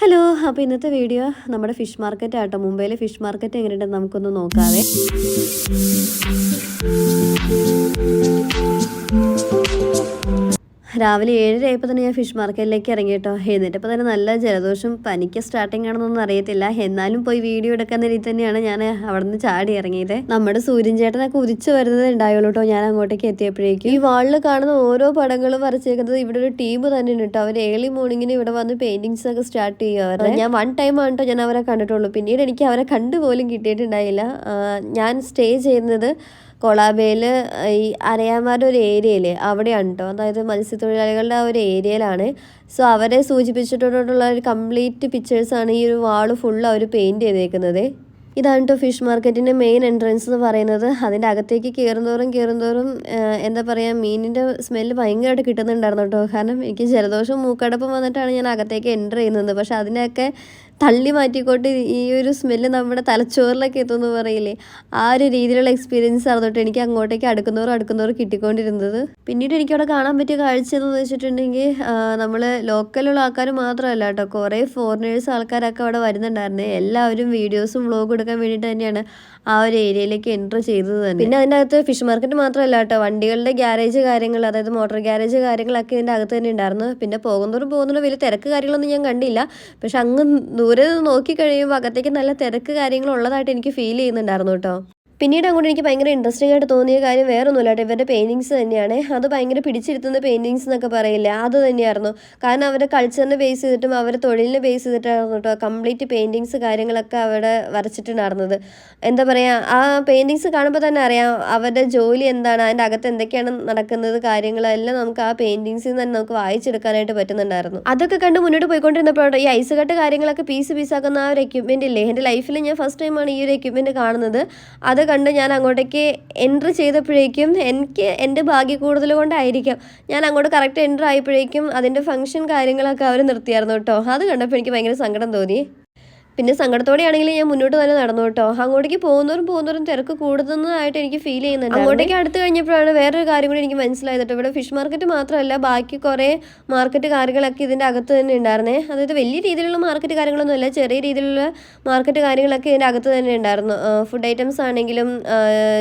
Hello അപ്പോൾ ഇന്നത്തെ video നമ്മുടെ ഫിഷ് മാർക്കറ്റ് ആട്ടോ. മുംബൈയിലെ ഫിഷ് മാർക്കറ്റ് എങ്ങനെയുണ്ടെന്ന് നമുക്കൊന്ന് നോക്കാവേ. രാവിലെ ഏഴര ആയപ്പോൾ തന്നെ ഞാൻ ഫിഷ് മാർക്കറ്റിലേക്ക് ഇറങ്ങി കേട്ടോ എന്നിട്ടപ്പോൾ തന്നെ നല്ല ജലദോഷം പനിക്ക് സ്റ്റാർട്ടിംഗ് ആണെന്നൊന്നും അറിയത്തില്ല. എന്നാലും പോയി വീഡിയോ എടുക്കുന്ന രീതി തന്നെയാണ് ഞാൻ അവിടെ നിന്ന് ചാടി ഇറങ്ങിയത്. നമ്മുടെ സൂര്യൻ ചേട്ടനൊക്കെ ഉദിച്ചു വരുന്നത് ഉണ്ടായുള്ളൂ കേട്ടോ ഞാൻ അങ്ങോട്ടേക്ക് എത്തിയപ്പോഴേക്കും. ഈ വാളിൽ കാണുന്ന ഓരോ പടങ്ങളും വരച്ചേക്കുന്നത് ഇവിടെ ഒരു ടീം തന്നെ ഉണ്ട് കേട്ടോ അവർ ഏർലി മോർണിംഗിന് ഇവിടെ വന്ന് പെയിന്റിങ്സ് ഒക്കെ സ്റ്റാർട്ട് ചെയ്യുക ഞാൻ വൺ ടൈം ആണ് കേട്ടോ ഞാൻ അവരെ കണ്ടിട്ടുള്ളൂ. പിന്നീട് എനിക്ക് അവരെ കണ്ടുപോലും കിട്ടിയിട്ടുണ്ടായില്ല. ഞാൻ സ്റ്റേ ചെയ്യുന്നത് കൊളാബയിൽ ഈ അരയാന്മാരുടെ ഒരു ഏരിയയില്ലേ? അവിടെയാണ് കേട്ടോ അതായത് മത്സ്യത്തൊഴിലാളികളുടെ ആ ഒരു ഏരിയയിലാണ്. സോ അവരെ സൂചിപ്പിച്ചിട്ടുള്ള ഒരു കംപ്ലീറ്റ് പിക്ചേഴ്സാണ് ഈ ഒരു വാൾ ഫുള്ള് അവർ പെയിന്റ് ചെയ്തേക്കുന്നത്. ഇതാണ് കേട്ടോ ഫിഷ് മാർക്കറ്റിന്റെ മെയിൻ എൻട്രൻസ് എന്ന് പറയുന്നത്. അതിന്റെ അകത്തേക്ക് കയറുന്തോറും കയറുന്തോറും എന്താ പറയുക മീനിന്റെ സ്മെല്ല് ഭയങ്കരമായിട്ട് കിട്ടുന്നുണ്ടായിരുന്നു കേട്ടോ കാരണം എനിക്ക് ജലദോഷം മൂക്കടപ്പം വന്നിട്ടാണ് ഞാൻ അകത്തേക്ക് എന്റർ ചെയ്യുന്നത്. പക്ഷേ അതിനെയൊക്കെ തള്ളി മാറ്റിക്കൊണ്ട് ഈ ഒരു സ്മെല്ല് നമ്മുടെ തലച്ചോറിലൊക്കെ എത്തുമെന്ന് പറയില്ലേ? ആ ഒരു രീതിയിലുള്ള എക്സ്പീരിയൻസ് ആണ് തൊട്ട് എനിക്ക് അങ്ങോട്ടേക്ക് അടുക്കുന്നവരും അടുക്കുന്നവരും കിട്ടിക്കൊണ്ടിരുന്നത്. പിന്നീട് എനിക്കവിടെ കാണാൻ പറ്റിയ കാഴ്ച എന്ന് വെച്ചിട്ടുണ്ടെങ്കിൽ നമ്മൾ ലോക്കലുള്ള ആൾക്കാർ മാത്രമല്ല കേട്ടോ. കുറേ ഫോറിനേഴ്സ് ആൾക്കാരൊക്കെ അവിടെ വരുന്നുണ്ടായിരുന്നേ. എല്ലാവരും വീഡിയോസും വ്ളോഗ് എടുക്കാൻ വേണ്ടിയിട്ട് തന്നെയാണ്. ആ ഒരു ഏരിയയിലേക്ക് എന്റർ ചെയ്തത് തന്നെ. പിന്നെ അതിന്റെ അകത്ത് ഫിഷ് മാർക്കറ്റ് മാത്രമല്ല കേട്ടോ. വണ്ടികളുടെ ഗ്യാരേജ് കാര്യങ്ങൾ അതായത് മോട്ടോർ ഗ്യാരേജ് കാര്യങ്ങളൊക്കെ ഇതിന്റെ അകത്ത് തന്നെ ഉണ്ടായിരുന്നു. പിന്നെ പോകുന്നതോറും പോകുന്നതോറും വലിയ തിരക്ക് കാര്യങ്ങളൊന്നും ഞാൻ കണ്ടില്ല. പക്ഷെ അങ്ങ് ദൂരെ നോക്കി കഴിയുമ്പോൾ അകത്തേക്ക് നല്ല തിരക്ക് കാര്യങ്ങളുള്ളതായിട്ട് എനിക്ക് ഫീൽ ചെയ്യുന്നുണ്ടായിരുന്നു കേട്ടോ. പിന്നീട് അങ്ങോട്ട് എനിക്ക് ഭയങ്കര ഇൻട്രസ്റ്റിംഗ് ആയിട്ട് തോന്നിയ കാര്യം വേറെ ഒന്നുമില്ല കേട്ടോ. ഇവരുടെ പെയിന്റിങ്സ് തന്നെയാണ്. അത് ഭയങ്കര പിടിച്ചിരുത്തുന്ന പെയിന്റിങ്സ് എന്നൊക്കെ പറയില്ല? അത് തന്നെയായിരുന്നു. കാരണം അവരുടെ കൾച്ചറിനെ ബേസ് ചെയ്തിട്ടും അവരുടെ തൊഴിലിനെ ബേസ് ചെയ്തിട്ടായിരുന്നു കേട്ടോ കംപ്ലീറ്റ് പെയിന്റിങ്സ് കാര്യങ്ങളൊക്കെ അവിടെ വരച്ചിട്ടുണ്ടായിരുന്നത്. എന്താ പറയുക ആ പെയിന്റിങ്സ് കാണുമ്പോൾ തന്നെ അറിയാം അവരുടെ ജോലി എന്താണ് അതിന്റെ അകത്ത് എന്തൊക്കെയാണ് നടക്കുന്നത് കാര്യങ്ങളെല്ലാം നമുക്ക് ആ പെയിന്റിങ്സിൽ നിന്ന് തന്നെ നമുക്ക് വായിച്ചെടുക്കാനായിട്ട് പറ്റുന്നുണ്ടായിരുന്നു. അതൊക്കെ കണ്ട് മുന്നോട്ട് പോയിക്കൊണ്ടിരുന്നപ്പോൾ ഈ ഐസ് കട്ട് കാര്യങ്ങളൊക്കെ പീസ് പീസാക്കുന്ന ആ ഒരു എക്യുപ്മെന്റ് ഇല്ലേ? എന്റെ ലൈഫിൽ ഞാൻ ഫസ്റ്റ് ടൈമാണ് ഈ ഒരു എക്യുപ്മെന്റ് കാണുന്നത്. അത് കണ്ട് ഞാൻ അങ്ങോട്ടേക്ക് എൻട്രി ചെയ്തപ്പോഴേക്കും എനിക്ക് എന്റെ ഭാഗ്യ കൂടുതൽ കൊണ്ടായിരിക്കാം. ഞാൻ അങ്ങോട്ട് കറക്റ്റ് എൻട്രി ആയപ്പോഴേക്കും അതിന്റെ ഫംഗ്ഷൻ കാര്യങ്ങളൊക്കെ അവർ നിർത്തിയായിരുന്നു കേട്ടോ. അത് കണ്ടപ്പോൾ എനിക്ക് ഭയങ്കര സങ്കടം തോന്നി. പിന്നെ സങ്കടത്തോടെയാണെങ്കിൽ ഞാൻ മുന്നോട്ട് തന്നെ നടന്നു കേട്ടോ. അങ്ങോട്ടേക്ക് പോകുന്നവരും പോകുന്നവരും തിരക്ക് കൂടുന്നതായിട്ട് എനിക്ക് ഫീൽ ചെയ്യുന്നുണ്ട്. അങ്ങോട്ടേക്ക് അടുത്ത് കഴിഞ്ഞപ്പോഴാണ് വേറൊരു കാര്യം കൂടി എനിക്ക് മനസ്സിലായത് ഇവിടെ ഫിഷ് മാർക്കറ്റ് മാത്രമല്ല ബാക്കി കുറേ മാർക്കറ്റ് കാര്യങ്ങളൊക്കെ ഇതിന്റെ അകത്ത് തന്നെ ഉണ്ടായിരുന്നേ. അതായത് വലിയ രീതിയിലുള്ള മാർക്കറ്റ് കാര്യങ്ങളൊന്നും അല്ല ചെറിയ രീതിയിലുള്ള മാർക്കറ്റ് കാര്യങ്ങളൊക്കെ ഇതിന്റെ അകത്ത് തന്നെ ഉണ്ടായിരുന്നു. ഫുഡ് ഐറ്റംസ് ആണെങ്കിലും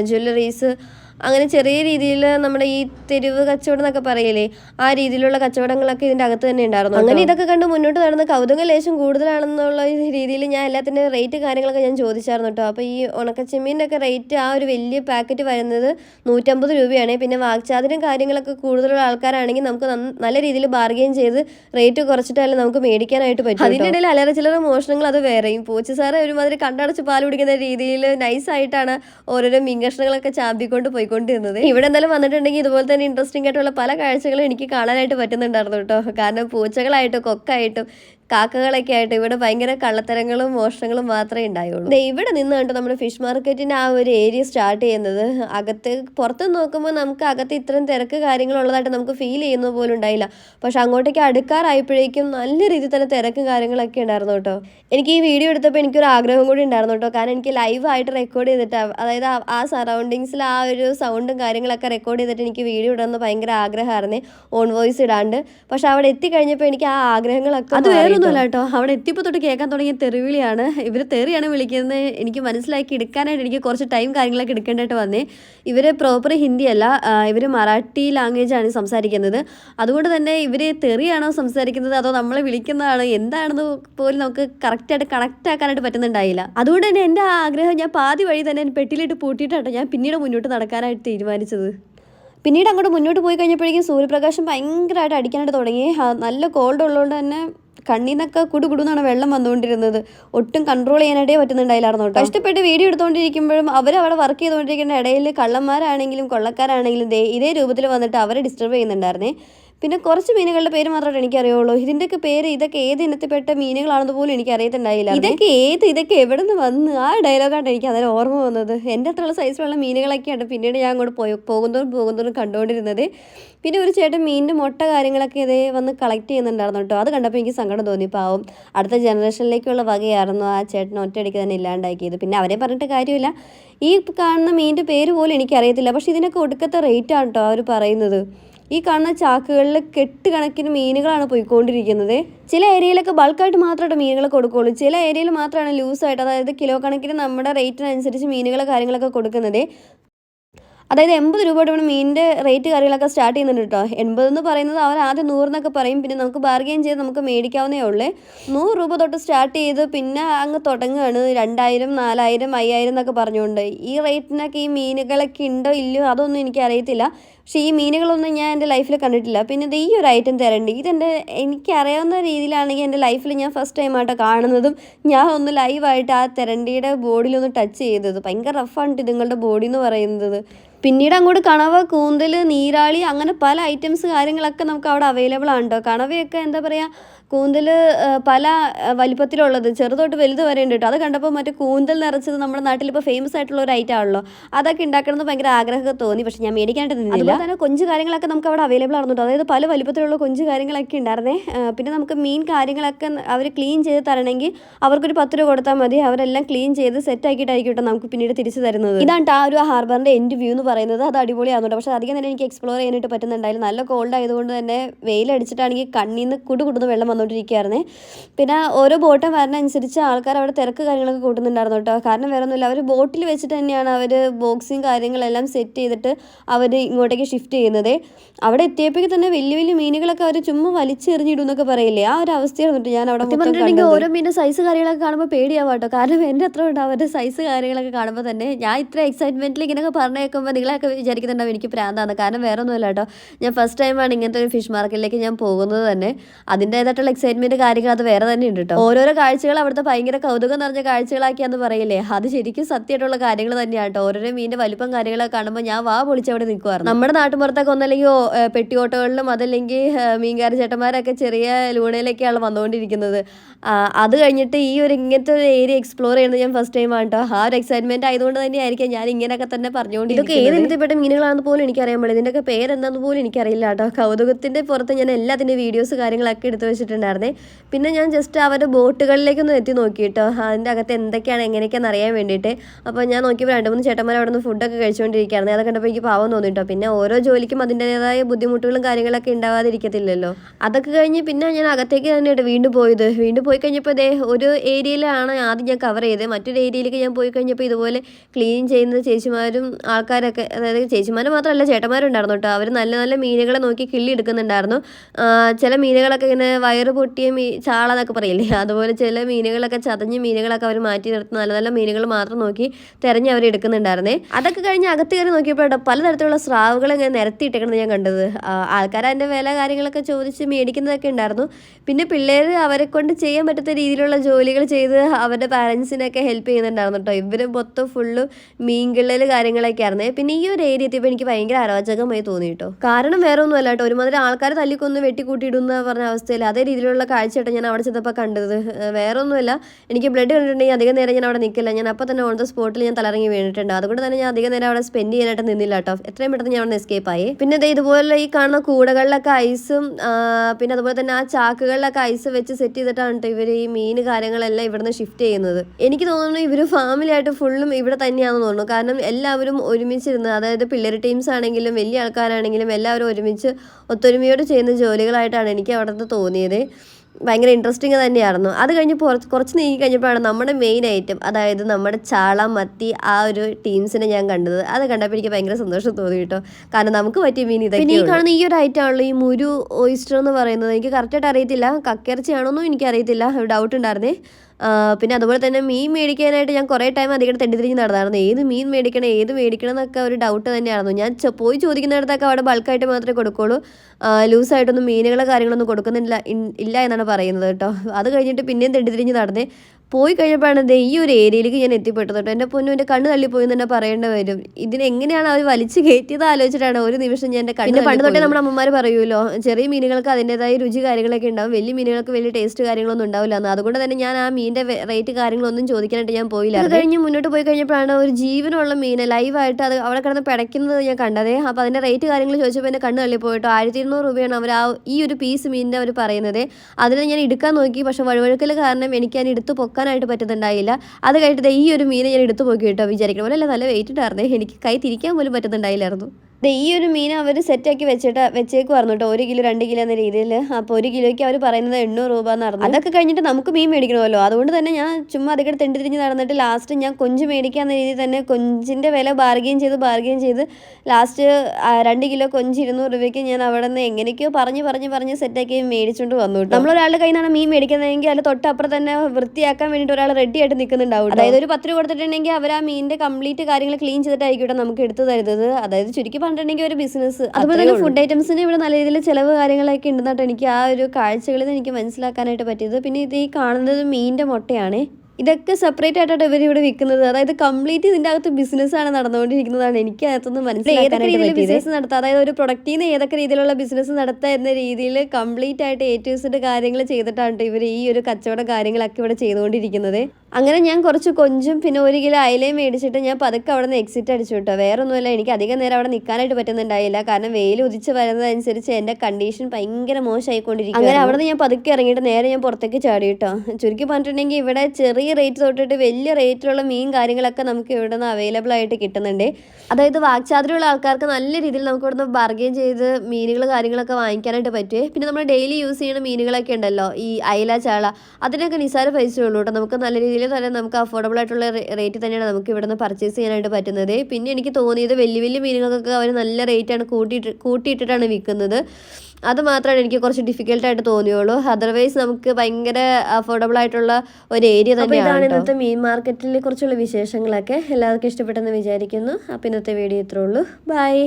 ജ്വല്ലറീസ് അങ്ങനെ ചെറിയ രീതിയിൽ നമ്മുടെ ഈ തെരുവ് കച്ചവടം എന്നൊക്കെ പറയില്ലേ ആ രീതിയിലുള്ള കച്ചവടങ്ങളൊക്കെ ഇതിന്റെ അകത്ത് തന്നെ ഉണ്ടായിരുന്നു. അങ്ങനെ ഇതൊക്കെ കണ്ട് മുന്നോട്ട് നടന്ന കൗതുക ലേശം കൂടുതലാണെന്നുള്ള രീതിയിൽ ഞാൻ എല്ലാത്തിന്റെ റേറ്റ് കാര്യങ്ങളൊക്കെ ഞാൻ ചോദിച്ചായിരുന്നു കേട്ടോ. അപ്പോൾ ഈ ഉണക്കച്ചെമ്മീന്റെ ഒക്കെ റേറ്റ് ആ ഒരു വലിയ പാക്കറ്റ് വരുന്നത് നൂറ്റമ്പത് രൂപയാണ്. പിന്നെ വാക്ചാതിനും കാര്യങ്ങളൊക്കെ കൂടുതലുള്ള ആൾക്കാരാണെങ്കിൽ നമുക്ക് നല്ല രീതിയിൽ ബാർഗെയിൻ ചെയ്ത് റേറ്റ് കുറച്ചിട്ടല്ല നമുക്ക് മേടിക്കാനായിട്ട് പറ്റും അതിന്റെ ഇടയിൽ അലറ ചില്ലറ മോഷണങ്ങൾ അത് വേറെയും. പൂച്ച സാറ് ഒരുമാതിരി കണ്ടടച്ച് പാൽ കുടിക്കുന്ന രീതിയിൽ നൈസായിട്ടാണ് ഓരോരോ മീൻ കഷ്ണങ്ങളൊക്കെ ചാമ്പിക്കൊണ്ട് പോയിക്കൊണ്ടിരുന്നത്. ഇവിടെ എന്തായാലും വന്നിട്ടുണ്ടെങ്കിൽ ഇതുപോലെ തന്നെ ഇൻട്രസ്റ്റിംഗ് ആയിട്ടുള്ള പല കാഴ്ചകളും എനിക്ക് കാണാനായിട്ട് പറ്റുന്നുണ്ടായിരുന്നു കേട്ടോ. കാരണം പൂച്ചകളായിട്ടും കൊക്കായിട്ടും കാക്കകളൊക്കെ ആയിട്ട് ഇവിടെ ഭയങ്കര കള്ളത്തരങ്ങളും മോഷണങ്ങളും മാത്രമേ ഉണ്ടായുള്ളൂ. ഇവിടെ നിന്ന് കണ്ടോ നമ്മുടെ ഫിഷ് മാർക്കറ്റിന്റെ ആ ഒരു ഏരിയ സ്റ്റാർട്ട് ചെയ്യുന്നത്? അകത്ത് പുറത്ത് നോക്കുമ്പോൾ നമുക്ക് അകത്ത് ഇത്രയും തിരക്ക് കാര്യങ്ങളുള്ളതായിട്ട് നമുക്ക് ഫീൽ ചെയ്യുന്ന പോലും ഉണ്ടായില്ല. പക്ഷെ അങ്ങോട്ടേക്ക് അടുക്കാറായപ്പോഴേക്കും നല്ല രീതിയിൽ തന്നെ തിരക്കും കാര്യങ്ങളൊക്കെ ഉണ്ടായിരുന്നു കേട്ടോ. എനിക്ക് ഈ വീഡിയോ എടുത്തപ്പോൾ എനിക്കൊരു ആഗ്രഹം കൂടി ഉണ്ടായിരുന്നു കേട്ടോ. കാരണം എനിക്ക് ലൈവ് ആയിട്ട് റെക്കോർഡ് ചെയ്തിട്ട് അതായത് ആ- സറൗണ്ടിങ്സിൽ ആ ഒരു സൗണ്ടും കാര്യങ്ങളൊക്കെ റെക്കോർഡ് ചെയ്തിട്ട് എനിക്ക് വീഡിയോ ഇടണമെന്ന് ഭയങ്കര ആഗ്രഹമായിരുന്നു. ഓൺ വോയിസ് ഇടാണ്ട്. പക്ഷെ അവിടെ എത്തിക്കഴിഞ്ഞപ്പോൾ എനിക്ക് ആ ആഗ്രഹങ്ങളൊക്കെ അത് വേറൊന്നുമല്ല കേട്ടോ അവിടെ എത്തിയപ്പോൾ തൊട്ട് കേൾക്കാൻ തുടങ്ങിയ തെറിവിളിയാണ്. ഇവർ തെറിയാണ് വിളിക്കുന്നത്. എനിക്ക് മനസ്സിലാക്കി എടുക്കാനായിട്ട് എനിക്ക് കുറച്ച് ടൈം കാര്യങ്ങളൊക്കെ എടുക്കേണ്ടതായിട്ട് വന്നേ. ഇവർ പ്രോപ്പർ ഹിന്ദി അല്ല. ഇവർ മറാഠി ലാംഗ്വേജ് ആണ് സംസാരിക്കുന്നത്. അതുകൊണ്ട് തന്നെ ഇവർ തെറിയാണോ സംസാരിക്കുന്നത്? അതോ നമ്മളെ വിളിക്കുന്നതാണോ? എന്താണെന്ന് പോലും നമുക്ക് കറക്റ്റായിട്ട് കണക്ട് ആക്കാനായിട്ട് പറ്റുന്നുണ്ടായില്ല. അതുകൊണ്ട് തന്നെ എന്റെ ആഗ്രഹം ഞാൻ പാതി വഴി തന്നെ പെട്ടിലിട്ട് പൂട്ടിയിട്ടാട്ടോ ഞാൻ പിന്നീട് മുന്നോട്ട് നടക്കാനായിട്ട് തീരുമാനിച്ചത്. പിന്നീട് അങ്ങോട്ട് മുന്നോട്ട് പോയി കഴിഞ്ഞപ്പോഴേക്കും സൂര്യപ്രകാശം ഭയങ്കരമായിട്ട് അടിക്കാനായിട്ട് തുടങ്ങി. നല്ല കോൾഡ് ഉള്ളതുകൊണ്ട് തന്നെ കണ്ണിൽ നിന്നൊക്കെ കുടു കുടുന്നാണ് വെള്ളം വന്നുകൊണ്ടിരുന്നത്. ഒട്ടും കൺട്രോൾ ചെയ്യാനായിട്ടേ പറ്റുന്നുണ്ടായില്ലായിരുന്നു കേട്ടോ കഷ്ടപ്പെട്ട് വീഡിയോ എടുത്തുകൊണ്ടിരിക്കുമ്പോഴും അവർ അവിടെ വർക്ക് ചെയ്തുകൊണ്ടിരിക്കുന്ന ഇടയിൽ കള്ളന്മാരാണെങ്കിലും കൊള്ളക്കാരാണെങ്കിലും ഇതേ രൂപത്തിൽ വന്നിട്ട് അവരെ ഡിസ്റ്റർബ് ചെയ്യുന്നുണ്ടായിരുന്നേ. പിന്നെ കുറച്ച് മീനുകളുടെ പേര് മാത്രമേ എനിക്കറിയുള്ളൂ. ഇതിന്റെയൊക്കെ പേര് ഇതൊക്കെ ഏത് ഇനത്തിൽപ്പെട്ട മീനുകളാണെന്ന് പോലും എനിക്ക് അറിയത്തുണ്ടായില്ല ഇതൊക്കെ ഏത് ഇതൊക്കെ എവിടെ നിന്ന് വന്ന്? ആ ഡയലോഗാണ് എനിക്ക് അതിന് ഓർമ്മ വന്നത്. എന്റെ അത്രയുള്ള സൈസിലുള്ള മീനുകളൊക്കെയാണ് പിന്നീട് ഞാൻ അങ്ങോട്ട് പോയി പോകുന്നതും പോകുന്നതും കണ്ടുകൊണ്ടിരുന്നത്. പിന്നെ ഒരു ചേട്ടൻ മീനിന്റെ മുട്ട കാര്യങ്ങളൊക്കെ ഇതേ വന്ന് കളക്ട് ചെയ്യുന്നുണ്ടായിരുന്നു കേട്ടോ. അത് കണ്ടപ്പോൾ എനിക്ക് സങ്കടം തോന്നി. പാവം അടുത്ത ജനറേഷനിലേക്കുള്ള വകയായിരുന്നു ആ ചേട്ടൻ ഒറ്റയടിക്ക് തന്നെ ഇല്ലാണ്ടാക്കിയത്. പിന്നെ അവരെ പറഞ്ഞിട്ട് കാര്യമില്ല. ഈ കാണുന്ന മീനിന്റെ പേര് പോലും എനിക്കറിയത്തില്ല. പക്ഷേ ഇതിനൊക്കെ ഒടുക്കത്തെ റേറ്റ് ആണ് കേട്ടോ അവർ പറയുന്നത്. ഈ കാണുന്ന ചാക്കുകളിൽ കെട്ടുകണക്കിന് മീനുകളാണ് പോയിക്കൊണ്ടിരിക്കുന്നത്. ചില ഏരിയയിലൊക്കെ ബൾക്കായിട്ട് മാത്രമായിട്ട് മീനുകൾ കൊടുക്കുകയുള്ളൂ ചില ഏരിയയിൽ മാത്രമാണ് ലൂസായിട്ട് അതായത് കിലോ കണക്കിന് നമ്മുടെ റേറ്റിനനുസരിച്ച് മീനുകൾ കാര്യങ്ങളൊക്കെ കൊടുക്കുന്നത്. അതായത് എൺപത് രൂപ തൊട്ട് മീനിന്റെ റേറ്റ് കാര്യങ്ങളൊക്കെ സ്റ്റാർട്ട് ചെയ്യുന്നുണ്ട് കേട്ടോ. എൺപത് എന്ന് പറയുന്നത് അവർ ആദ്യം നൂറിനൊക്കെ പറയും. പിന്നെ നമുക്ക് ബാർഗെയിൻ ചെയ്ത് നമുക്ക് മേടിക്കാവുന്നേ ഉള്ളൂ. നൂറ് രൂപ തൊട്ട് സ്റ്റാർട്ട് ചെയ്ത് പിന്നെ അങ്ങ് തുടങ്ങുകയാണ്. രണ്ടായിരം നാലായിരം അയ്യായിരം എന്നൊക്കെ പറഞ്ഞുകൊണ്ട്. ഈ റേറ്റിനൊക്കെ ഈ മീനുകളൊക്കെ ഉണ്ടോ ഇല്ലയോ അതൊന്നും എനിക്ക് അറിയത്തില്ല പക്ഷേ ഈ മീനുകളൊന്നും ഞാൻ എന്റെ ലൈഫിൽ കണ്ടിട്ടില്ല. പിന്നെ ഇത് ഈ ഒരു ഐറ്റം തരണ്ട്. ഇതെന്റെ എനിക്കറിയാവുന്ന രീതിയിലാണെങ്കിൽ എന്റെ ലൈഫിൽ ഞാൻ ഫസ്റ്റ് ടൈമായിട്ട് കാണുന്നതും ഞാൻ ഒന്ന് ലൈവായിട്ട് ആ തെരണ്ടിയുടെ ബോഡിയിലൊന്ന് ടച്ച് ചെയ്തത്. ഭയങ്കര റഫാണ് ഇതുങ്ങളുടെ ബോഡി എന്ന് പറയുന്നത്. പിന്നീട് അങ്ങോട്ട് കണവ കൂന്തൽ നീരാളി അങ്ങനെ പല ഐറ്റംസ് കാര്യങ്ങളൊക്കെ നമുക്ക് അവിടെ അവൈലബിൾ ആണ് കേട്ടോ കണവയൊക്കെ എന്താ പറയുക കൂന്തൽ പല വലിപ്പത്തിലുള്ളത്. ചെറുതോട്ട് വലുത് വരെ ഉണ്ട് കേട്ടോ അത് കണ്ടപ്പോൾ മറ്റേ കൂന്തൽ നിറച്ചത് നമ്മുടെ നാട്ടിൽ ഇപ്പോൾ ഫേമസ് ആയിട്ടുള്ള ഒരു ഐറ്റം ആണല്ലോ. അതൊക്കെ ഉണ്ടാക്കണമെന്ന് ഭയങ്കര ആഗ്രഹമൊക്കെ തോന്നി. പക്ഷേ ഞാൻ മേടിക്കാനായിട്ട് നിന്നില്ല. തന്നെ കൊഞ്ച് കാര്യങ്ങളൊക്കെ നമുക്ക് അവിടെ അവൈലബിൾ ആണെന്നുണ്ട്. അതായത് പല വലിപ്പത്തിലുള്ള കൊഞ്ച് കാര്യങ്ങളൊക്കെ ഉണ്ടായിരുന്നേ. പിന്നെ നമുക്ക് മീൻ കാര്യങ്ങളൊക്കെ അവർ ക്ലീൻ ചെയ്ത് തരണമെങ്കിൽ അവർക്കൊരു പത്ത് രൂപ കൊടുത്താൽ മതി. അവരെല്ലാം ക്ലീൻ ചെയ്ത് സെറ്റ് ആക്കിയിട്ടായിരിക്കും നമുക്ക് പിന്നീട് തിരിച്ചു തരുന്നത്. ഇതാണ് ആ ഒരു ഹാർബറിന്റെ എൻഡ് വ്യൂ എന്ന് പറയുന്നത്. അത് അടിപൊളിയാകുന്നു പക്ഷെ അധികം തന്നെ എനിക്ക് എക്സ്പ്ലോർ ചെയ്യാനായിട്ട് പറ്റുന്നുണ്ടായില്ല. നല്ല കോൾഡ് ആയതുകൊണ്ട് തന്നെ വെയിലടിച്ചിട്ടാണെങ്കിൽ കണ്ണിൽ നിന്ന് കുടു കുടുന്ന വെള്ളം വന്നുകൊണ്ടിരിക്കുകയായിരുന്നേ പിന്നെ ഓരോ ബോട്ടും വരുന്നതനുസരിച്ച് ആൾക്കാർ അവിടെ തിരക്ക് കാര്യങ്ങളൊക്കെ കൂട്ടുന്നുണ്ടായിരുന്നു കേട്ടോ കാരണം വേറെ ഒന്നുമില്ല അവർ ബോട്ടിൽ വെച്ചിട്ട് തന്നെയാണ് അവർ ബോക്സിങ് കാര്യങ്ങളെല്ലാം സെറ്റ് ചെയ്തിട്ട് അവർ ഇങ്ങോട്ടേക്ക് ഷിഫ്റ്റ് ചെയ്യുന്നത്. അവിടെ എത്തിയപ്പോഴേക്ക് തന്നെ വലിയ വലിയ മീനുകളൊക്കെ അവർ ചുമ്മാ വലിച്ചെറിഞ്ഞിടും എന്നൊക്കെ പറയില്ലേ? ആ ഒരു അവസ്ഥയാണ് ഞാൻ അവിടെ പറഞ്ഞിട്ടുണ്ടെങ്കിൽ ഓരോ മീനിന്റെ സൈസ് കാര്യങ്ങളൊക്കെ കാണുമ്പോൾ പേടിയാവും കേട്ടോ കാരണം എന്റെ അത്ര ഉണ്ട്. അവരുടെ സൈസ് കാര്യങ്ങളൊക്കെ കാണുമ്പോൾ തന്നെ ഞാൻ ഇത്ര എക്സൈറ്റ്മെന്റിൽ ഇങ്ങനെയൊക്കെ പറഞ്ഞു കേൾക്കുമ്പോൾ നിങ്ങളൊക്കെ വിചാരിക്കുന്നുണ്ടാവും എനിക്ക് പ്രാന്താണ് കാരണം വേറെ ഒന്നുമില്ല കേട്ടോ ഞാൻ ഫസ്റ്റ് ടൈമാണ് ഇങ്ങനത്തെ ഒരു ഫിഷ് മാർക്കറ്റിലേക്ക് ഞാൻ പോകുന്നത് തന്നെ. അതിന്റേതായിട്ടുള്ള എക്സൈറ്റ്മെന്റ് കാര്യങ്ങൾ അത് വേറെ തന്നെ ഉണ്ട് കേട്ടോ ഓരോരോ കാഴ്ചകൾ അവിടുത്തെ ഭയങ്കര കൗതുകം നിറഞ്ഞ കാഴ്ചകളാക്കിയാന്ന് പറയില്ലേ? അത് ശരിക്കും സത്യമായിട്ടുള്ള കാര്യങ്ങൾ തന്നെയാണ് കേട്ടോ ഓരോരോ മീനിന്റെ വലിപ്പം കാര്യങ്ങളൊക്കെ കാണുമ്പോൾ ഞാൻ വാ പൊളിച്ച് അവിടെ നിൽക്കുമായിരുന്നു നമ്മുടെ നാട്ടുമ്പുറത്തൊക്കെ ഒന്നല്ലെങ്കിൽ പെട്ടിയോട്ടകളിലും അതല്ലെങ്കിൽ മീൻകാരി ചേട്ടന്മാരൊക്കെ ചെറിയ ലൂണയിലൊക്കെയാണ് വന്നുകൊണ്ടിരിക്കുന്നത്. അത് കഴിഞ്ഞിട്ട് ഈ ഒരു ഇങ്ങനത്തെ ഒരു ഏരിയ എക്സ്പ്ലോർ ചെയ്യുന്നത് ഞാൻ ഫസ്റ്റ് ടൈം ആണ് കേട്ടോ ആ ഒരു എക്സൈറ്റ്മെന്റ് ആയതുകൊണ്ട് തന്നെ തന്നെയായിരിക്കും ഞാൻ ഇങ്ങനെയൊക്കെ തന്നെ പറഞ്ഞുകൊണ്ടിരിക്കുന്നത്. ഇതൊക്കെ ഏത് ഇനത്തിൽപ്പെട്ട മീനുകളാണെന്ന് പോലും എനിക്കറിയാൻ പാടില്ല. ഇതിന്റെയൊക്കെ പേരെന്താന്ന് പോലും എനിക്കറിയില്ല കേട്ടോ കൗതുകത്തിന്റെ പുറത്ത് ഞാൻ എല്ലാത്തിന്റെ വീഡിയോസ് കാര്യങ്ങളൊക്കെ എടുത്തു വെച്ചിട്ടുണ്ടായിരുന്നേ. പിന്നെ ഞാൻ ജസ്റ്റ് അവരുടെ ബോട്ടുകളിലേക്കൊന്ന് എത്തി നോക്കി കേട്ടോ അതിന്റെ അകത്ത് എന്തൊക്കെയാണ് എങ്ങനെയൊക്കെയാണെന്ന് അറിയാൻ വേണ്ടിയിട്ട്. അപ്പോൾ ഞാൻ നോക്കിയപ്പോൾ രണ്ട് മൂന്ന് ചേട്ടന്മാർ അവിടെ നിന്ന് ഫുഡൊക്കെ കഴിച്ചുകൊണ്ടിരിക്കുകയായിരുന്നു. അത് കണ്ടപ്പോൾ എനിക്ക് പാവം തോന്നിട്ടോ പിന്നെ ഓരോ ജോലിക്കും അതിന്റെതായ ബുദ്ധിമുട്ടുകളും കാര്യങ്ങളൊക്കെ ഉണ്ടാവാതിരിക്കത്തില്ലല്ലോ. അതൊക്കെ കഴിഞ്ഞ് പിന്നെ ഞാൻ അകത്തേക്ക് തന്നെയാണ് വീണ്ടും പോയത്. വീണ്ടും പോയി കഴിഞ്ഞപ്പോൾ ദേ ഒരു ഏരിയയിലാണ് ആദ്യം ഞാൻ കവർ ചെയ്തത്. മറ്റൊരു ഏരിയയിലേക്ക് ഞാൻ പോയി കഴിഞ്ഞപ്പോൾ ഇതുപോലെ ക്ലീൻ ചെയ്യുന്ന ചേച്ചിമാരും ആൾക്കാരൊക്കെ അതായത് ചേച്ചിമാർ മാത്രമല്ല ചേട്ടന്മാരുണ്ടായിരുന്നു കേട്ടോ. അവർ നല്ല നല്ല മീനുകളെ നോക്കി കിള്ളി എടുക്കുന്നുണ്ടായിരുന്നു. ചില മീനുകളൊക്കെ ഇങ്ങനെ വയറ് പൊട്ടിയ മീ ചാള എന്നൊക്കെ പറയില്ലേ? അതുപോലെ ചില മീനുകളൊക്കെ ചതഞ്ഞ് മീനുകളൊക്കെ അവർ മാറ്റി നിർത്തി നല്ല നല്ല മീനുകൾ മാത്രം നോക്കി തിരഞ്ഞ് അവർ എടുക്കുന്നുണ്ടായിരുന്നേ. അതൊക്കെ കഴിഞ്ഞ് അകത്ത് കയറി നോക്കിയപ്പോൾ പലതരത്തിലുള്ള സ്രാവുകൾ ഇങ്ങനെ നിരത്തിയിട്ടേക്കണത് ഞാൻ കണ്ടത്. ആൾക്കാർ അതിന്റെ വില കാര്യങ്ങളൊക്കെ ചോദിച്ച് മേടിക്കുന്നതൊക്കെ ഉണ്ടായിരുന്നു. പിന്നെ പിള്ളേർ അവരെ കൊണ്ട് ചെയ്യാൻ പറ്റാത്ത രീതിയിലുള്ള ജോലികൾ ചെയ്ത് അവരുടെ പാരൻസിനൊക്കെ ഹെൽപ്പ് ചെയ്യുന്നുണ്ടായിരുന്നു കേട്ടോ. ഇവർ മൊത്തം ഫുള്ള് മീൻകിള്ളൽ കാര്യങ്ങളൊക്കെ ആയിരുന്നേ. പിന്നെ ഈ ഒരു ഏരിയ എത്തിയപ്പോൾ എനിക്ക് ഭയങ്കര അരോചകമായി തോന്നി കേട്ടോ. കാരണം വേറെ ഒന്നും അല്ല കേട്ടോ. ഒരുമാതിരി ആൾക്കാർ തല്ലിക്കൊന്ന് വെട്ടിക്കൂട്ടിയിടുന്ന പറഞ്ഞ അവസ്ഥയിൽ അതേ രീതിയിലുള്ള കാഴ്ചയായിട്ട് ഞാൻ അവിടെ ചെന്നപ്പോൾ കണ്ടത്. വേറെ ഒന്നുമല്ല എനിക്ക് ബ്ലഡ് കണ്ടിട്ടുണ്ടെങ്കിൽ അധികം നേരം ഞാൻ അവിടെ നിൽക്കില്ല ഞാൻ അപ്പോൾ തന്നെ ഓൺ ദ സ്പോട്ടിൽ ഞാൻ തലറങ്ങി വീണിട്ടുണ്ട്. അതുകൊണ്ട് തന്നെ ഞാൻ അധികം നേരം അവിടെ സ്പെൻഡ് ചെയ്യാനായിട്ട് നിന്നില്ല കേട്ടോ. എത്രയും പെട്ടെന്ന് ഞാൻ അവിടെ എസ്കേപ്പ് ആയി. പിന്നെ ദേ ഇതുപോലെ ഈ കാണുന്ന കൂടകളിലൊക്കെ ഐസും പിന്നെ അതുപോലെ തന്നെ ആ ചാക്കുകളിലൊക്കെ ഐസ് വെച്ച് സെറ്റ് ചെയ്തിട്ടാണ് ഇവർ ഈ മീൻ കാര്യങ്ങളെല്ലാം ഇവിടുന്ന് ഷിഫ്റ്റ് ചെയ്യുന്നത്. എനിക്ക് തോന്നുന്നു ഇവർ ഫാമിലി ആയിട്ട് ഫുള്ളും ഇവിടെ തന്നെയാണെന്ന് തോന്നുന്നു. കാരണം എല്ലാവരും ഒരുമിച്ചിരുന്ന് അതായത് പിള്ളേർ ടീംസ് ആണെങ്കിലും വലിയ ആൾക്കാരാണെങ്കിലും എല്ലാവരും ഒരുമിച്ച് ഒത്തൊരുമയോട് ചെയ്യുന്ന ജോലികളായിട്ടാണ് എനിക്ക് അവിടുത്തെ തോന്നിയത്. ഭയങ്കര ഇൻട്രസ്റ്റിംഗ് തന്നെയായിരുന്നു. അത് കഴിഞ്ഞ് കുറച്ച് കുറച്ച് നീങ്ങി കഴിഞ്ഞപ്പോഴാണ് നമ്മുടെ മെയിൻ ഐറ്റം അതായത് നമ്മുടെ ചാള മത്തി ആ ഒരു ടീംസിനെ ഞാൻ കണ്ടത്. അത് കണ്ടപ്പോൾ എനിക്ക് ഭയങ്കര സന്തോഷം തോന്നി കേട്ടോ. കാരണം നമുക്ക് പറ്റിയ മീൻ ഇതൊക്കെ പിന്നെ ഈ കാണുന്ന ഈ ഒരു ഐറ്റം ആണല്ലോ ഈ മുരു ഓയിസ്റ്റർ എന്ന് പറയുന്നത്. എനിക്ക് കറക്റ്റായിട്ട് അറിയത്തില്ല. കക്കിറച്ചിയാണോന്നും എനിക്ക് അറിയത്തില്ല ഡൗട്ട് ഉണ്ടായിരുന്നേ. പിന്നെ അതുപോലെ തന്നെ മീൻ മേടിക്കാനായിട്ട് ഞാൻ കുറേ ടൈം അധികം തെണ്ടിത്തിരിഞ്ഞ് നടന്നായിരുന്നു. ഏത് മീൻ മേടിക്കണം ഏത് മേടിക്കണം എന്നൊക്കെ ഒരു ഡൗട്ട് തന്നെയായിരുന്നു. ഞാൻ പോയി ചോദിക്കുന്നിടത്തൊക്കെ അവിടെ ബൾക്കായിട്ട് മാത്രമേ കൊടുക്കുള്ളൂ. ലൂസായിട്ടൊന്നും മീനുകളോ കാര്യങ്ങളൊന്നും കൊടുക്കുന്നില്ല ഇല്ല എന്നാണ് പറയുന്നത് കേട്ടോ. അത് കഴിഞ്ഞിട്ട് പിന്നെയും തെണ്ടിത്തിരിഞ്ഞ് നടന്നേ. പോയി കഴിഞ്ഞപ്പോഴാണ് ദേ ഈ ഒരു ഏരിയയിലേക്ക് ഞാൻ എത്തിപ്പെട്ടത് കേട്ടോ. എന്റെ പൊന്നു എന്റെ കണ്ണ് തള്ളിപ്പോയി എന്ന് തന്നെ പറയേണ്ടി വരും. ഇതിനെങ്ങനെയാണ് അവർ വലിച്ചു കയറ്റിയത് ആലോചിച്ചിട്ടാണ് ഒരു നിമിഷം ഞാൻ എന്റെ കണ്ണ് പണ്ട് തൊട്ടേ നമ്മുടെ അമ്മമാർ പറയുമല്ലോ ചെറിയ മീനുകൾക്ക് അതിന്റെതായ രുചി കാര്യങ്ങളൊക്കെ ഉണ്ടാവും വലിയ മീനുകൾക്ക് വലിയ ടേസ്റ്റ് കാര്യങ്ങളൊന്നും ഉണ്ടാവില്ല എന്ന്. അതുകൊണ്ട് തന്നെ ഞാൻ ആ മീനിന്റെ റേറ്റ് കാര്യങ്ങളൊന്നും ചോദിക്കാനായിട്ട് ഞാൻ പോയില്ല. അത് കഴിഞ്ഞ് മുന്നോട്ട് പോയി കഴിഞ്ഞപ്പോഴാണ് ഒരു ജീവനുള്ള മീൻ ലൈവായിട്ട് അത് അവിടെ കിടന്ന് പിടയ്ക്കുന്നത് ഞാൻ കണ്ടതേ. അപ്പോൾ അതിന്റെ റേറ്റ് കാര്യങ്ങൾ ചോദിച്ചപ്പോൾ എന്റെ കണ്ണ് തള്ളിപ്പോയിട്ടോ ആയിരത്തി ഇരുന്നൂറ് രൂപയാണ് അവർ ആ ഈ ഒരു പീസ് മീനിന്റെ അവർ പറയുന്നത്. അതിനെ ഞാൻ എടുക്കാൻ നോക്കി പക്ഷെ വഴുവഴുക്കൽ കാരണം എനിക്ക് ഞാൻ എടുത്ത് പൊക്കാനായിട്ട് പറ്റുന്നുണ്ടായില്ല. അത് കഴിഞ്ഞിട്ട് ഈ ഒരു മീനെ ഞാൻ എടുത്തു പോയി കേട്ടോ വിചാരിക്കണം പോലെ. നല്ല വെയിറ്റ് ഉണ്ടായിരുന്നേ എനിക്ക് കൈ തിരിക്കാൻ പോലും പറ്റുന്നുണ്ടായില്ലായിരുന്നു. ഈ ഒരു മീൻ അവർ സെറ്റാക്കി വെച്ചിട്ട് വെച്ചേക്ക് പറഞ്ഞു കേട്ടോ. ഒരു കിലോ രണ്ട് കിലോ എന്ന രീതിയിൽ. അപ്പോൾ ഒരു കിലോയ്ക്ക് അവർ പറയുന്നത് എണ്ണൂറ് രൂപ എന്ന് പറഞ്ഞു അതൊക്കെ കഴിഞ്ഞിട്ട് നമുക്ക് മീൻ മേടിക്കണമല്ലോ. അതുകൊണ്ട് തന്നെ ഞാൻ ചുമ്മാ അധികം തെണ്ടി തിരിഞ്ഞ് നടന്നിട്ട് ലാസ്റ്റ് ഞാൻ കൊഞ്ച് മേടിക്കാന്ന രീതിയിൽ തന്നെ കൊഞ്ചിന്റെ വില ബാർഗെയിൻ ചെയ്ത് ബാർഗെയിൻ ചെയ്ത് ലാസ്റ്റ് രണ്ട് കിലോ കൊഞ്ച് ഇരുന്നൂറ് രൂപയ്ക്ക് ഞാൻ അവിടെ നിന്ന് എങ്ങനെയൊക്കെയോ പറഞ്ഞ് പറഞ്ഞ് പറഞ്ഞ് സെറ്റാക്കി മേടിച്ചുകൊണ്ട് വന്നു കേട്ടോ. നമ്മളൊരാളുടെ കയ്യിൽ നിന്നാണ് മീൻ മേടിക്കുന്നതെങ്കിൽ അതിൽ തൊട്ടപ്പുറം തന്നെ വൃത്തിയാക്കാൻ വേണ്ടിയിട്ട് ഒരാൾ റെഡി ആയിട്ട് നിൽക്കുന്നുണ്ടാവും. അതായത് ഒരു പത്ത് രൂപ കൊടുത്തിട്ടുണ്ടെങ്കിൽ അവർ ആ മീനിന്റെ കംപ്ലീറ്റ് കാര്യങ്ങൾ ക്ലീൻ ചെയ്തിട്ടായിരിക്കും നമുക്ക് എടുത്തു തരുന്നത്. അതായത് ചുരുക്കി പറഞ്ഞിട്ടുണ്ടെങ്കിൽ ഒരു ബിസിനസ് അതുപോലെ തന്നെ ഫുഡ് ഐറ്റംസിന് ഇവിടെ നല്ല രീതിയിൽ ചിലവ് കാര്യങ്ങളൊക്കെ ഉണ്ടെന്നാണ് എനിക്ക് ആ ഒരു കാഴ്ചകളിൽ നിന്ന് എനിക്ക് മനസ്സിലാക്കാനായിട്ട് പറ്റിയത്. പിന്നെ ഇത് ഈ കാണുന്നത് മീനിന്റെ മുട്ടയാണ്. ഇതൊക്കെ സെപ്പറേറ്റ് ആയിട്ടാണ് ഇവർ ഇവിടെ വിൽക്കുന്നത്. അതായത് കംപ്ലീറ്റ് ഇതിന്റെ അകത്ത് ബിസിനസ് ആണ് നടന്നുകൊണ്ടിരിക്കുന്നതാണ്. എനിക്ക് അകത്തുനിന്ന് മനസ്സിലാക്കാനായിട്ട് ബിസിനസ് നടത്താം? അതായത് ഒരു പ്രൊഡക്റ്റിൽ നിന്ന് ഏതൊക്കെ രീതിയിലുള്ള ബിസിനസ് നടത്തുക എന്ന രീതിയിൽ കംപ്ലീറ്റ് ആയിട്ട് എ ടു സെഡ് കാര്യങ്ങൾ ചെയ്തിട്ടാണ് ഇവർ ഈ ഒരു കച്ചവട കാര്യങ്ങളൊക്കെ ഇവിടെ ചെയ്തുകൊണ്ടിരിക്കുന്നത്. അങ്ങനെ ഞാൻ കുറച്ച് കൊഞ്ചും പിന്നെ ഒരു കിലോ അയലയും മേടിച്ചിട്ട് ഞാൻ പതുക്കെ അവിടെ നിന്ന് എക്സിറ്റ് അടിച്ചു കേട്ടോ. വേറെ ഒന്നുമല്ല എനിക്ക് അധികം നേരം അവിടെ നിൽക്കാനായിട്ട് പറ്റുന്നുണ്ടായില്ല. കാരണം വെയിൽ ഉദിച്ച് വരുന്നതനുസരിച്ച് എന്റെ കണ്ടീഷൻ ഭയങ്കര മോശമായിക്കൊണ്ടിരിക്കും അങ്ങനെ അവിടെ നിന്ന് ഞാൻ പതുക്കെ ഇറങ്ങിയിട്ട് നേരെ ഞാൻ പുറത്തേക്ക് ചാടി കേട്ടോ. ചുരുക്കി പറഞ്ഞിട്ടുണ്ടെങ്കിൽ ഇവിടെ ചെറിയ റേറ്റ് തൊട്ടിട്ട് വലിയ റേറ്റിലുള്ള മീൻ കാര്യങ്ങളൊക്കെ നമുക്ക് ഇവിടെ നിന്ന് അവൈലബിൾ ആയിട്ട് കിട്ടുന്നുണ്ട്. അതായത് വാക്ചാതിരിയുള്ള ആൾക്കാർക്ക് നല്ല രീതിയിൽ നമുക്ക് ഇവിടുന്ന് ബാർഗെയിൻ ചെയ്ത് മീനുകൾ കാര്യങ്ങളൊക്കെ വാങ്ങിക്കാനായിട്ട് പറ്റുമേ പിന്നെ നമ്മൾ ഡെയിലി യൂസ് ചെയ്യുന്ന മീനുകളൊക്കെ ഉണ്ടല്ലോ ഈ അയല ചാള അതിനൊക്കെ നിസ്സാര പൈസ ഉള്ളൂ കേട്ടോ. നമുക്ക് നല്ല രീതിയിൽ തന്നെ നമുക്ക് അഫോർഡബിൾ ആയിട്ടുള്ള റേറ്റ് തന്നെയാണ് നമുക്ക് ഇവിടുന്ന് പർച്ചേസ് ചെയ്യാനായിട്ട് പറ്റുന്നത്. പിന്നെ എനിക്ക് തോന്നിയത് വലിയ വലിയ മീനുകൾക്കൊക്കെ അവർ നല്ല റേറ്റാണ് കൂട്ടിയിട്ട് കൂട്ടിയിട്ടിട്ടാണ് വിൽക്കുന്നത്. അത് മാത്രമാണ് എനിക്ക് കുറച്ച് ഡിഫിക്കൽട്ടായിട്ട് തോന്നിയുള്ളൂ. അതർവൈസ് നമുക്ക് ഭയങ്കര അഫോർഡബിൾ ആയിട്ടുള്ള ഒരു ഏരിയ തന്നെയാണ് ഇന്നത്തെ മീൻ മാർക്കറ്റിനെ കുറിച്ചുള്ള വിശേഷങ്ങളൊക്കെ. എല്ലാവർക്കും ഇഷ്ടപ്പെട്ടെന്ന് വിചാരിക്കുന്നു. അപ്പം ഇന്നത്തെ വീഡിയോ ഇത്രേ ഉള്ളൂ. ബൈ.